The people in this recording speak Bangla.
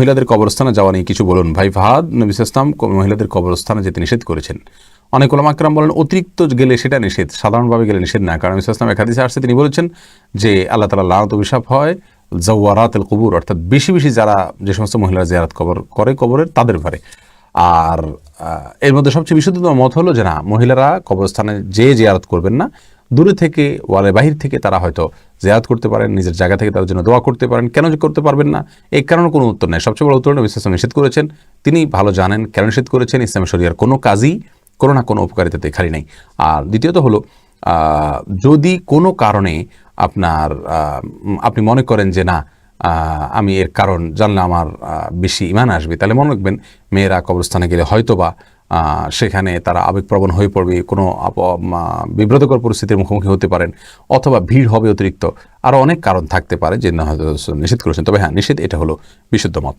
মহিলাদের কবরস্থানে যাওয়া নিয়ে কিছু বলুন। ভাই ফাহাদ, নবী ইসলাম মহিলাদের কবরস্থানে যেতে নিষেধ করেছেন। অনেক ওলামা আকরাম বলেন, অতিরিক্ত গেলে সেটা নিষেধ, সাধারণভাবে গেলে নিষেধ না। কারণ ইসলাম এক হাদিসে আসছে, তিনি বলেছেন যে আল্লাহ তালা লানত অভিশাপ হয় জওয়ারাত এল কবুর, অর্থাৎ বেশি বেশি যারা যে সমস্ত মহিলারা জিয়ারাত কবর করে কবরের, তাদের ঘরে। আর এর মধ্যে সবচেয়ে বিশুদ্ধতম মত হলো যে না, মহিলারা কবরস্থানে যে জিয়ারত করবেন না। দূরে থেকে ওয়ালে বাহির থেকে তারা হয়তো জিয়ারত করতে পারেন নিজের জায়গা থেকে তাদের জন্য দোয়া করতে পারেন। কেন করতে পারবেন না? এই কারণে কোনো উত্তর নেই। সবচেয়ে বড় উত্তর নবী ইসলাম নিষেধ করেছেন। তিনি ভালো জানেন কেন নিষেধ করেছেন? ইসলামী শরিয়ার কোনো কাজই কোনো না কোনো উপকারিতাতে খালি নেই। আর দ্বিতীয়ত হলো যদি কোনো কারণে আপনার আপনি মনে করেন যে না আমি এর কারণ জানলে আমার বেশি ইমান আসবে তাহলে মনে রাখবেন মেয়েরা কবরস্থানে গেলে হয়তোবা আহ, সেখানে তারা আবেগপ্রবণ হয়ে পড়বে, কোনো বিব্রতকর পরিস্থিতির মুখোমুখি হতে পারেন অথবা ভিড় হবে অতিরিক্ত। আরও অনেক কারণ থাকতে পারে যে না হয়তো নিষেধ করেছেন। তবে হ্যাঁ নিষেধ এটা হলো বিশুদ্ধ মত।